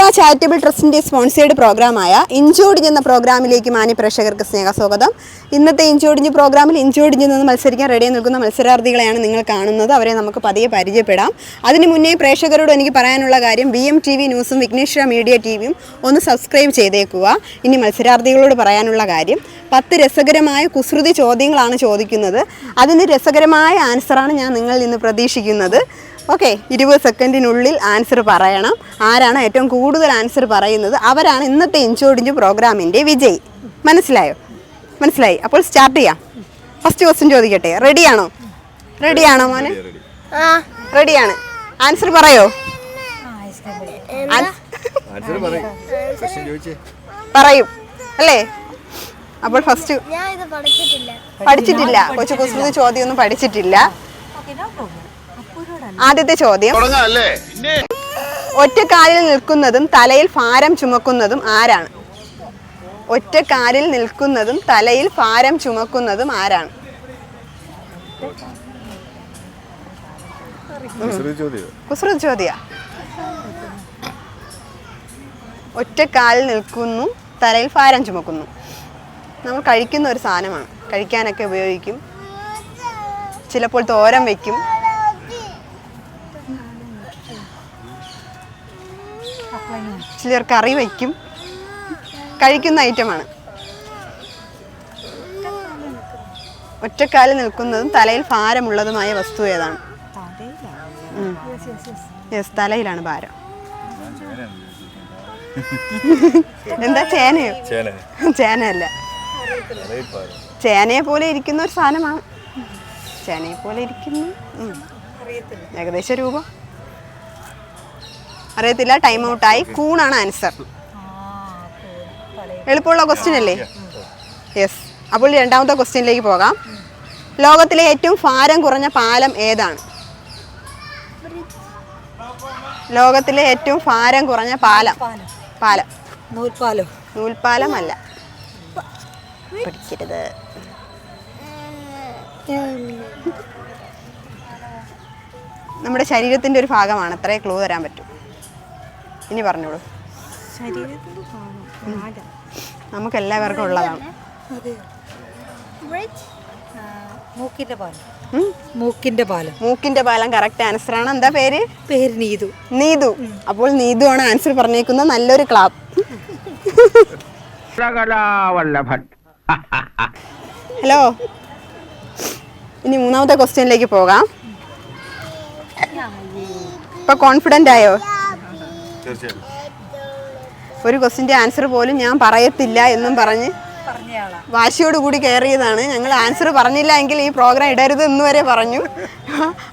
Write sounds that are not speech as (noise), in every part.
Mitra charitable ട്രസ്റ്റിന്റെ sponsored പ്രോഗ്രാമായ ഇഞ്ചോടിഞ്ഞ് എന്ന പ്രോഗ്രാമിലേക്ക് മാന്യ പ്രേക്ഷകർക്ക് സ്നേഹസ്വാഗതം. ഇന്നത്തെ ഇഞ്ചോടിഞ്ഞ് പ്രോഗ്രാമിൽ ഇഞ്ചോടിഞ്ഞ് നിന്ന് മത്സരിക്കാൻ റെഡി നിൽക്കുന്ന മത്സരാർത്ഥികളെയാണ് നിങ്ങൾ കാണുന്നത്. അവരെ നമുക്ക് പതിയെ പരിചയപ്പെടാം. അതിന് മുന്നേ പ്രേക്ഷകരോട് എനിക്ക് പറയാനുള്ള കാര്യം ബി എം ടി വി ന്യൂസും വിഘ്നേശ്വര മീഡിയ ടി വിയും ഒന്ന് സബ്സ്ക്രൈബ് ചെയ്തേക്കുക. ഇനി മത്സരാർത്ഥികളോട് പറയാനുള്ള കാര്യം പത്ത് രസകരമായ കുസൃതി ചോദ്യങ്ങളാണ് ചോദിക്കുന്നത്. അതിന് രസകരമായ ആൻസറാണ് ഞാൻ നിങ്ങളിൽ നിന്ന് പ്രതീക്ഷിക്കുന്നത്. ഓക്കെ ഇരുപത് സെക്കൻഡിനുള്ളിൽ ആൻസർ പറയണം. ആരാണ് ഏറ്റവും കൂടുതൽ ആൻസർ പറയുന്നത്? അവരാണ് ഇന്നത്തെ ഇഞ്ചോടിഞ്ച് പ്രോഗ്രാമിന്റെ വിജയി. മനസ്സിലായോ? മനസ്സിലായി. അപ്പോൾ സ്റ്റാർട്ട് ചെയ്യാം. ഫസ്റ്റ് ക്വസ്റ്റ്യൻ ചോദിക്കട്ടെ. റെഡിയാണോ റെഡിയാണോ മോനെ? റെഡിയാണ് ആൻസർ പറയോ? പറയും. ക്വസ്റ്റ്യൻ ചോദിച്ചേ. പറയും. അല്ലേ? അപ്പോൾ ഫസ്റ്റ് ഞാൻ ഇത് പഠിച്ചിട്ടില്ല. പഠിച്ചിട്ടില്ല. കൊച്ചു കുസൃതി ചോദ്യമൊന്നും പഠിച്ചിട്ടില്ല. ആദ്യത്തെ ചോദ്യം. ഒറ്റക്കാലിൽ നിൽക്കുന്നതും തലയിൽ ഭാരം ചുമക്കുന്നതും ആരാണ്? ഒറ്റക്കാലിൽ നിൽക്കുന്നതും തലയിൽ ഭാരം ചുമക്കുന്നതും ആരാണ്? കുസൃതി ചോദ്യം. ഒറ്റക്കാലിൽ നിൽക്കുന്നു തലയിൽ ഭാരം ചുമക്കുന്നു. നമ്മൾ കഴിക്കുന്ന ഒരു സാധനമാണ്. കഴിക്കാനൊക്കെ ഉപയോഗിക്കും. ചിലപ്പോൾ തോരം വയ്ക്കും ചിലർ കറി വയ്ക്കും. കഴിക്കുന്ന ഐറ്റമാണ്. ഒറ്റക്കാലിൽ നിൽക്കുന്നതും തലയിൽ ഭാരമുള്ളതുമായ വസ്തു ഏതാണ്? യെസ് തലയിലാണ് ഭാരം. എന്താ ചേനയോ? ചേന. ചേനയല്ല. ചേനയെ പോലെ ഇരിക്കുന്ന ഒരു സാധനമാണ്. ചേനയെ പോലെ ഇരിക്കുന്നു. ഏകദേശ രൂപം. അറിയത്തില്ല ടൈം ഔട്ടായി കൂണാണ് ആൻസർ എളുപ്പമുള്ള ക്വസ്റ്റ്യൻ അല്ലേ? യെസ് അപ്പോൾ രണ്ടാമത്തെ ക്വസ്റ്റ്യനിലേക്ക് പോകാം. ലോകത്തിലെ ഏറ്റവും ഭാരം കുറഞ്ഞ പാലം ഏതാണ്? ലോകത്തിലെ ഏറ്റവും ഭാരം കുറഞ്ഞ പാലം. പാലം. നൂൽപാലം നൂൽപാലം അല്ല പഠിക്കരുത്. നമ്മുടെ ശരീരത്തിന്റെ ഒരു ഭാഗമാണ്. അത്രേ ക്ലൂ തരാൻ പറ്റും. ഇനി പറഞ്ഞോളൂ. നമുക്ക് എല്ലാവർക്കും ഉള്ളതാണ്. അതെ. മൂക്കിന്റെ പാലം. മൂക്കിന്റെ പാലം. മൂക്കിന്റെ പാലം കറക്റ്റ് ആൻസർ ആണ്. എന്താ പേര്? പേര് നീതു. നീതു. അപ്പോൾ നീതു ആണ് ആൻസർ പറഞ്ഞേക്കുന്നത്. നല്ലൊരു ക്ലാപ്പ് ശകലാവല്ലഭൻ ഹലോ ഇനി മൂന്നാമത്തെ ക്വസ്റ്റ്യനിലേക്ക് പോകാം. ഇപ്പൊ കോൺഫിഡന്റ് ആയോ? ഒരു ക്വസ്റ്റിന്റെ ആൻസർ പോലും ഞാൻ പറയത്തില്ല എന്നും പറഞ്ഞ് വാശിയോട് കൂടി കയറിയതാണ്. ഞങ്ങൾ ആൻസർ പറഞ്ഞില്ല എങ്കിൽ ഈ പ്രോഗ്രാം ഇടരുത് എന്ന് വരെ പറഞ്ഞു.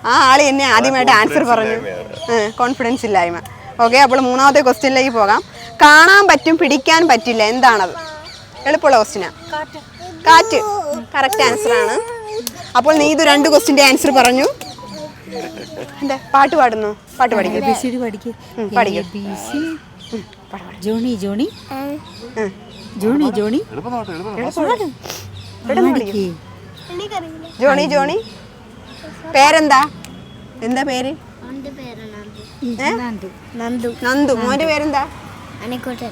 ആ ആൾ എന്നെ ആദ്യമായിട്ട് ആൻസർ പറഞ്ഞു. കോൺഫിഡൻസ് ഇല്ലായ്മ. ഓക്കെ അപ്പോൾ മൂന്നാമത്തെ ക്വസ്റ്റ്യനിലേക്ക് പോകാം. കാണാൻ പറ്റും പിടിക്കാൻ പറ്റില്ല എന്താണത്? എളുപ്പമുള്ള ക്വസ്റ്റിനാ കാറ്റ്. കാറ്റ്. കറക്റ്റ് ആൻസർ ആണ്. അപ്പോൾ നീ ഇത് രണ്ട് ക്വസ്റ്റിന്റെ ആൻസർ പറഞ്ഞു. എന്താ? പാട്ട് പാടുന്നു? പാട്ട് പഠിക്കും. പഠിക്ക്. Johnny Johnny. Johnny Johnny. Johnny Johnny. പേരെന്താ? എന്താ പേര്? നന്ദു നന്ദു. മോന്റെ പേരെന്താ? അനിക്കുട്ടൻ.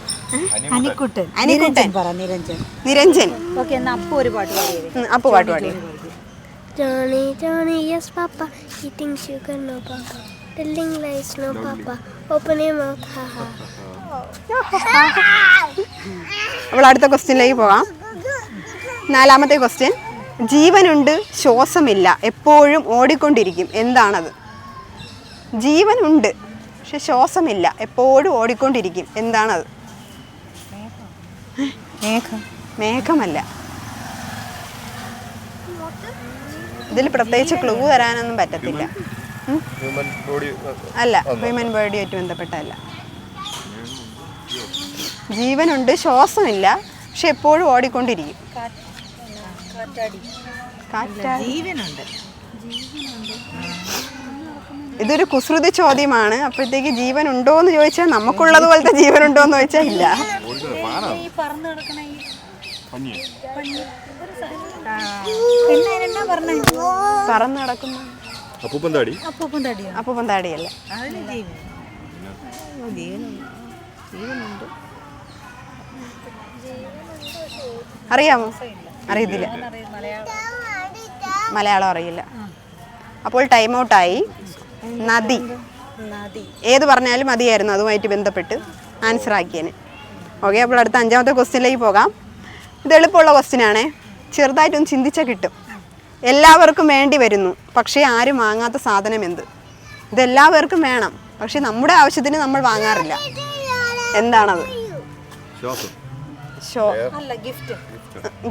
അനിക്കുട്ടൻ. അനിക്കുട്ടൻ. നിരഞ്ജൻ പറ നിരഞ്ജൻ. നിരഞ്ജൻ. ഓക്കെ എന്നാ അപ്പു ഒരു പാട്ട് പാടിയത് ഉം, അപ്പു പാട്ട് പാടി Johnny. Johnny yes Papa. Eating sugar, no, Papa. Telling lies, no, Papa. Open your mouth, haha. ha. (laughs) അപ്പോൾ അടുത്ത ക്വസ്റ്റ്യനിലേക്ക് പോകാം. നാലാമത്തെ ക്വസ്റ്റ്യൻ. ജീവനുണ്ട് ശ്വാസമില്ല എപ്പോഴും ഓടിക്കൊണ്ടിരിക്കും. എന്താണത്? ജീവനുണ്ട് പക്ഷെ ശ്വാസമില്ല എപ്പോഴും ഓടിക്കൊണ്ടിരിക്കും. എന്താണത്? മേഘമല്ല. ഇതിൽ പ്രത്യേകിച്ച് ക്ലൂ തരാനൊന്നും പറ്റത്തില്ല. ഹ്യൂമൻ ബോഡി അല്ല ഹ്യൂമൻ ബോഡിയായിട്ട് ബന്ധപ്പെട്ടല്ല ജീവനുണ്ട് ശ്വാസമില്ല പക്ഷെ എപ്പോഴും ഓടിക്കൊണ്ടിരിക്കും. കാറ്റാ ജീവനുണ്ട്. ഇതൊരു കുസൃതി ചോദ്യമാണ്. അപ്പോഴത്തേക്ക് ജീവൻ ഉണ്ടോ എന്ന് ചോദിച്ചാൽ നമുക്കുള്ളത് പോലത്തെ ജീവൻ ഉണ്ടോ എന്ന് ചോദിച്ചാൽ ഇല്ല പറന്ന് നടക്കുന്ന അപ്പൂപ്പൻ താടി അപ്പൂപ്പൻ തടിയോ അപ്പൂപ്പൻ താടിയല്ല അറിയാമോ? അറിയത്തില്ല. മലയാളം അറിയില്ല. അപ്പോൾ ടൈം ഔട്ടായി നദി. നദി. ഏത് പറഞ്ഞാലും മതിയായിരുന്നു അതുമായിട്ട് ബന്ധപ്പെട്ട് ആൻസർ ആക്കിയേനെ ഓക്കെ അപ്പോൾ അടുത്ത അഞ്ചാമത്തെ ക്വസ്റ്റ്യനിലേക്ക് പോകാം. ഇത് എളുപ്പമുള്ള ക്വസ്റ്റ്യനാണ് ചെറുതായിട്ടൊന്ന് ചിന്തിച്ചാൽ കിട്ടും. എല്ലാവർക്കും വേണ്ടി വരുന്നു. പക്ഷേ ആരും വാങ്ങാത്ത സാധനം എന്ത്? ഇതെല്ലാവർക്കും വേണം. പക്ഷേ നമ്മുടെ ആവശ്യത്തിന് നമ്മൾ വാങ്ങാറില്ല. എന്താണത്? ശ്വാസം. ഷോ അല്ല ഗിഫ്റ്റ്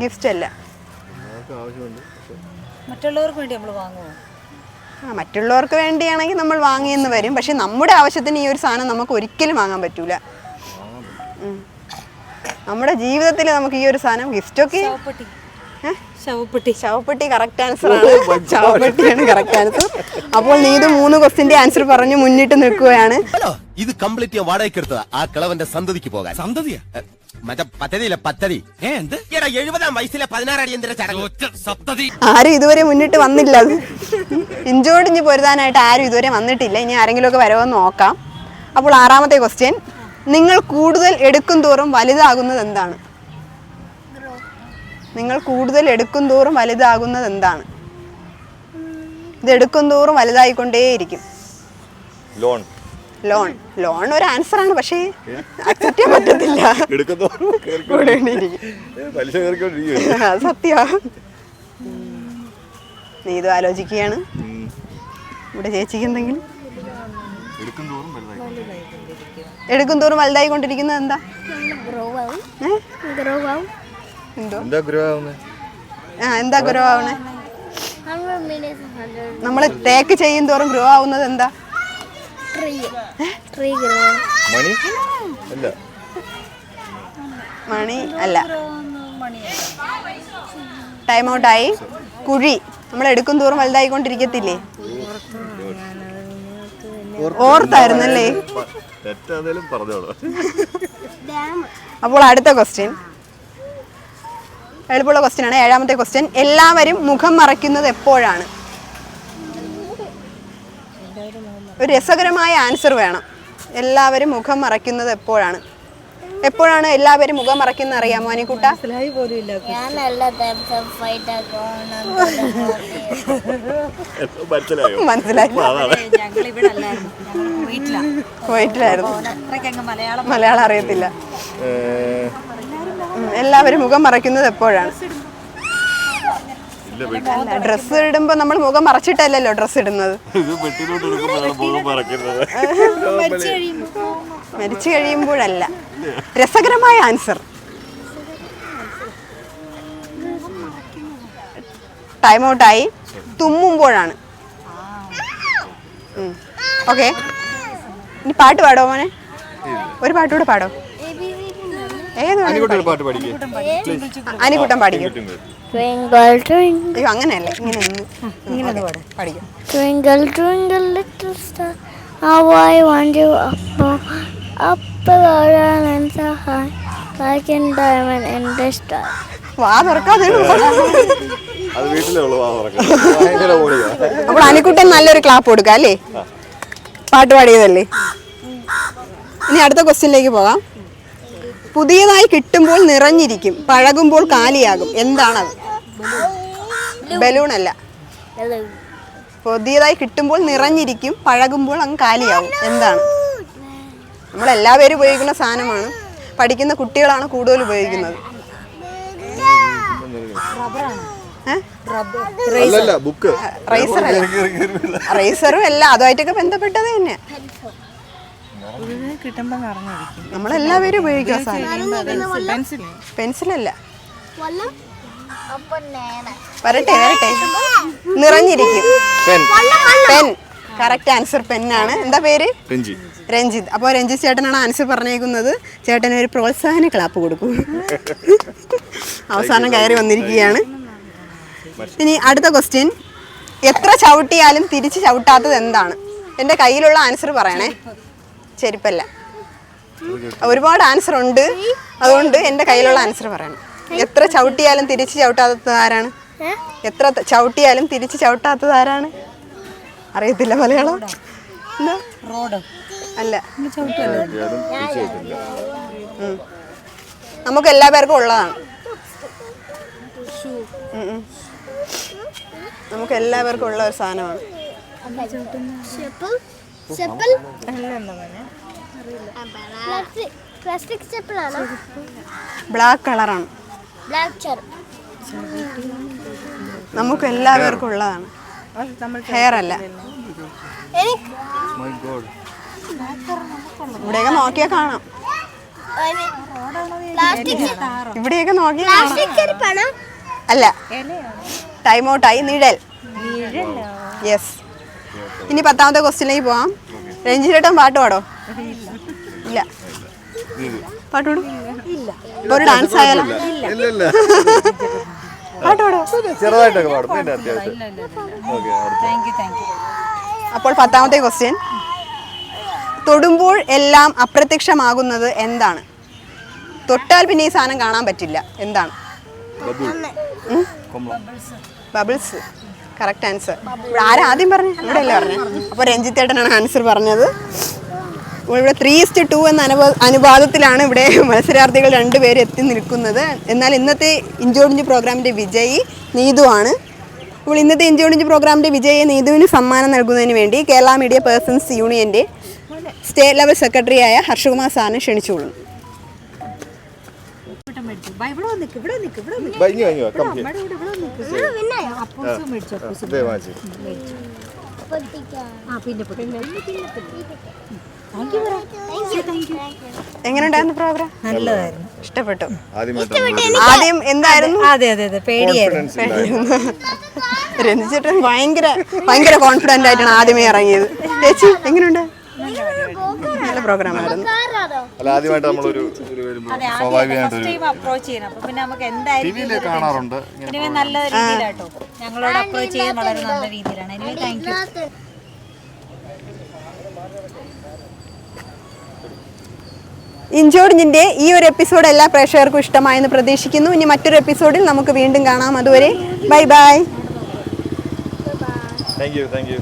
ഗിഫ്റ്റ് അല്ല. മറ്റുള്ളവർക്ക് വേണ്ടി നമ്മൾ വാങ്ങുമോ? ആ മറ്റുള്ളവർക്ക് വേണ്ടിയാണെങ്കിൽ നമ്മൾ വാങ്ങിയെന്ന് വരും. പക്ഷെ നമ്മുടെ ആവശ്യത്തിന് ഈ ഒരു സാധനം നമുക്ക് ഒരിക്കലും വാങ്ങാൻ പറ്റൂല. നമ്മുടെ ജീവിതത്തിൽ നമുക്ക് ഈ ഒരു സാധനം ഗിഫ്റ്റ് ഗിഫ്റ്റൊക്കെ ശവപ്പെട്ടി. ശവപ്പെട്ടി കറക്റ്റ് ആൻസർ ആണ്. ശവപ്പെട്ടിയാണ് കറക്റ്റ് ആൻസർ അപ്പോൾ നീ ഇത് മൂന്ന് ക്വസ്റ്റിന്റെ ആൻസർ പറഞ്ഞു മുന്നിട്ട് നിൽക്കുകയാണ്. ഹലോ ഇത് കംപ്ലീറ്റ് ഞാൻ വാടകയ്ക്ക് എടുത്തതാ. ആ കിളവന്റെ സന്തതിക്ക് പോകാൻ. സന്തതിയാ? മറ്റേ പദ്ധതിയില്ല പദ്ധതി. എന്ത്? എടാ എഴുപതാം വയസ്സിലെ ചടങ്ങ് ആരും ഇതുവരെ മുന്നിട്ട് വന്നില്ല അത് ഇഞ്ചോടിഞ്ഞ് പൊരുതാനായിട്ട് ആരും ഇതുവരെ വന്നിട്ടില്ല. ഇനി ആരെങ്കിലുമൊക്കെ വരുമെന്ന് നോക്കാം. അപ്പോൾ ആറാമത്തെ ക്വസ്റ്റ്യൻ നിങ്ങൾ കൂടുതൽ എടുക്കും തോറും വലുതാകുന്നത് എന്താണ്? നിങ്ങൾ കൂടുതൽ എടുക്കും തോറും വലുതാകുന്നത് എന്താണ്? ഇത് എടുക്കും തോറും വലുതായിക്കൊണ്ടേയിരിക്കും. ലോൺ ലോൺ ലോൺ ഒരു ആൻസർ ആണ് പക്ഷേ അക്സെപ്റ്റ് ചെയ്യാൻ പറ്റത്തില്ല. സത്യമാ നീ ഇത് ആലോചിക്കുകയാണ്? ഇവിടെ ചേച്ചിക്ക് എന്തെങ്കിലും? എടുക്കും തോറും വലുതായിക്കൊണ്ടിരിക്കുന്നത് എന്താ? ഗ്രോ ആവും? ഗ്രോ ആവും. എന്തോ? ആ നമ്മൾ തേക്ക് ചെയ്യും തോറും ഗ്രോ ആവുന്നത് എന്താ മണി? അല്ല. ടൈം ഔട്ടായി കുഴി. നമ്മൾ എടുക്കും തോറും വലുതായിക്കൊണ്ടിരിക്കത്തില്ലേ? ഓർത്തായിരുന്നല്ലേ? അപ്പോൾ അടുത്ത ക്വസ്റ്റ്യൻ എളുപ്പമുള്ള ക്വസ്റ്റ്യൻ ആണ്. ഏഴാമത്തെ ക്വസ്റ്റ്യൻ എല്ലാവരും മുഖം മറയ്ക്കുന്നത് എപ്പോഴാണ്? ഒരു രസകരമായ ആൻസർ വേണം. എല്ലാവരും മുഖം മറയ്ക്കുന്നത് എപ്പോഴാണ്? എപ്പോഴാണ് എല്ലാവരും മുഖം മറയ്ക്കുന്നത് അറിയാമോ അനിക്കുട്ട? മനസ്സിലായി പോലും ഇല്ല. ഞാനല്ല ദിവസം ഫൈറ്റ് ആക്കണം മനസ്സിലായോ മനസ്സിലായി ഞങ്ങൾ ഇവിടെ അല്ലായിരുന്നു. ഞങ്ങൾ വീട്ടിലാണ് പോയിട്ടില്ലായിരുന്നു. അങ്ങ് മലയാളം മലയാളം അറിയത്തില്ല. എല്ലാവരും മുഖം മറയ്ക്കുന്നത് എപ്പോഴാണ്? ഇടുമ്പോ ഡ്രസ്സ് ഇടുമ്പോൾ നമ്മൾ മുഖം മറച്ചിട്ടല്ലല്ലോ ഡ്രസ്സ് ഇടുന്നത്. മരിച്ചു കഴിയുമ്പോഴല്ല. രസകരമായ ആൻസർ ടൈം ഔട്ടായി തുമ്മുമ്പോഴാണ്. ഓക്കെ ഇനി പാട്ട് പാടോ മോനെ? ഒരു പാട്ടുകൂടെ പാടോ ഏത് വേണേലും അനിക്കുട്ടി ഒരു പാട്ട് പഠിക്കേ. പാടി. അനിക്കുട്ടൻ പാടിക്കും Twinkle, twinkle, അയ്യോ അങ്ങനെയല്ലേ. ഇങ്ങനെ നിന്ന് ഇങ്ങനെ പാടിക്കും twinkle, twinkle, little star, how I want you up, up around and so high, like a diamond in the sky. വാ തുറക്കാതെ. അത് വീട്ടിലേ ഉള്ളൂ വാ തുറക്കുന്നത് ഭയങ്കര ഓടിയാ. അപ്പോൾ അനിക്കുട്ടൻ നല്ലൊരു ക്ലാപ്പ് കൊടുക്കാം അല്ലേ? പാട്ട് പാടിയതല്ലേ? ഇനി അടുത്ത ക്വസ്റ്റ്യനിലേക്ക് പോകാം. പുതിയതായി കിട്ടുമ്പോൾ നിറഞ്ഞിരിക്കും പഴകുമ്പോൾ കാലിയാകും. എന്താണത്? ബലൂൺ അല്ല പുതിയതായി കിട്ടുമ്പോൾ നിറഞ്ഞിരിക്കും പഴകുമ്പോൾ അങ്ങ് കാലിയാകും എന്താണ്? നമ്മൾ എല്ലാവരും ഉപയോഗിക്കുന്ന സാധനമാണ്. പഠിക്കുന്ന കുട്ടികളാണ് കൂടുതൽ ഉപയോഗിക്കുന്നത്. ഏ? അല്ലല്ല ബുക്ക്. റൈസറും അല്ല അതുമായിട്ടൊക്കെ ബന്ധപ്പെട്ടത് തന്നെ. കിട്ടുമ്പോൾ നിറഞ്ഞിരിക്കും. നമ്മളെല്ലാവരും പെൻസിൽ പെൻസിലല്ല? വരട്ടെ വരട്ടെ. നിറഞ്ഞിരിക്കും. പെൻ. പെൻ. കറക്റ്റ് ആൻസർ പെന്നാണ് എന്താ പേര്? രഞ്ജിത്ത് അപ്പോൾ രഞ്ജിത്ത് ചേട്ടനാണ് ആൻസർ പറഞ്ഞേക്കുന്നത്. ചേട്ടന് ഒരു പ്രോത്സാഹന ക്ലാപ്പ് കൊടുക്കും. അവസാനം കയറി വന്നിരിക്കുകയാണ്. ഇനി അടുത്ത ക്വസ്റ്റ്യൻ എത്ര ചവിട്ടിയാലും തിരിച്ച് ചവിട്ടാത്തത് എന്താണ്? എന്റെ കയ്യിലുള്ള ആൻസർ പറയണേ. ചെരുപ്പല്ല. ഒരുപാട് ആൻസർ ഉണ്ട്. അതുകൊണ്ട് എന്റെ കയ്യിലുള്ള ആൻസർ പറയണം. എത്ര ചവിട്ടിയാലും തിരിച്ച് ചവിട്ടാത്തത് ആരാണ്? എത്ര ചവിട്ടിയാലും തിരിച്ച് ചവിട്ടാത്തത് ആരാണ്? അറിയത്തില്ല മലയാളം? അല്ല. നമുക്ക് എല്ലാ പേർക്കും ഉള്ളതാണ്. നമുക്ക് എല്ലാവർക്കും ഉള്ള ഒരു സാധനമാണ്. പ്ലാസ്റ്റിക് സ്റ്റെപ്പിലാണോ ബ്ലാക്ക് കളറാണ്. ബ്ലാക്ക് നമുക്ക് എല്ലാവർക്കും ഉള്ളതാണ്. ഹെയർ അല്ല. എനിക്ക് മൈ ഗോഡ് ഇവിടെയൊക്കെ നോക്കിയാൽ കാണാം. പ്ലാസ്റ്റിക് ഇവിടെയൊക്കെ നോക്കിയാൽ പ്ലാസ്റ്റിക് അല്ല. ടൈം ഔട്ടായി നിഴൽ. യെസ് ഇനി പത്താമത്തെ ക്വസ്റ്റ്യനിലേക്ക് പോവാം. രഞ്ജി ചേട്ടൻ പാട്ട് പാടോ? ഇല്ല. പാട്ട് പാടും ഒരു ഡാൻസ് ആയാലോ? പാട്ട് പാടോ? ചെറുതായിട്ടൊക്കെ പാടും. അപ്പോൾ പത്താമത്തെ ക്വസ്റ്റ്യൻ. തൊടുമ്പോൾ എല്ലാം അപ്രത്യക്ഷമാകുന്നത് എന്താണ്? തൊട്ടാൽ പിന്നെ ഈ സാധനം കാണാൻ പറ്റില്ല. എന്താണ്? ബബിൾസ്. കറക്റ്റ് ആൻസർ ആരാ ആദ്യം പറഞ്ഞു? ഇവിടെ അല്ലേ പറഞ്ഞു? അപ്പോൾ രഞ്ജിത്തേട്ടനാണ് ആൻസർ പറഞ്ഞത്. ഇവിടെ ത്രീ ഇസ്റ്റ് ടു എന്ന അനുപാ അനുപാതത്തിലാണ് ഇവിടെ മത്സരാർത്ഥികൾ രണ്ടുപേരും എത്തി നിൽക്കുന്നത്. എന്നാൽ ഇന്നത്തെ ഇഞ്ചോടിഞ്ച് പ്രോഗ്രാമിന്റെ വിജയി നീതുവാണ് അപ്പോൾ ഇന്നത്തെ ഇഞ്ചോടിഞ്ച് പ്രോഗ്രാമിന്റെ വിജയി നീതുവിന് സമ്മാനം നൽകുന്നതിന് വേണ്ടി കേരള മീഡിയ പേഴ്സൺസ് യൂണിയന്റെ സ്റ്റേറ്റ് ലെവൽ സെക്രട്ടറിയായ ഹർഷകുമാർ സാറിനെ ക്ഷണിച്ചുകൊള്ളുന്നു. എങ്ങനെയുണ്ടായിരുന്നു പ്രോഗ്രാം നല്ലതായിരുന്നു. ഇഷ്ടപ്പെട്ടു. ആദ്യം എന്തായിരുന്നു? അതെ അതെ അതെ പേടിയായിരുന്നു. കോൺഫിഡൻസ് ഉണ്ടായിരുന്നു രഞ്ജിച്ചേട്ടൻ ഭയങ്കര ഭയങ്കര കോൺഫിഡന്റ് ആയിട്ടാണ് ആദ്യമേ ഇറങ്ങിയത്. ചേച്ചി എങ്ങനെയുണ്ട്? പ്രോഗ്രാം ആയിരുന്നു അല്ല ആദ്യമായിട്ട് നമ്മളൊരു അപ്രോച്ച് ചെയ്യണം അപ്പൊ പിന്നെ നമുക്ക് എന്തായാലും കാണാറുണ്ട്. നല്ല രീതിയിലാട്ടോ. ഞങ്ങളോട് അപ്രോച്ച് ചെയ്യാൻ വളരെ നല്ല രീതിയിലാണ്. എനിവേ താങ്ക് യു ഇഞ്ചോടിഞ്ചിന്റെ ഈ ഒരു എപ്പിസോഡ് എല്ലാ പ്രേക്ഷകർക്കും ഇഷ്ടമായെന്ന് പ്രതീക്ഷിക്കുന്നു. ഇനി മറ്റൊരു എപ്പിസോഡിൽ നമുക്ക് വീണ്ടും കാണാം. അതുവരെ bye bye thank you thank you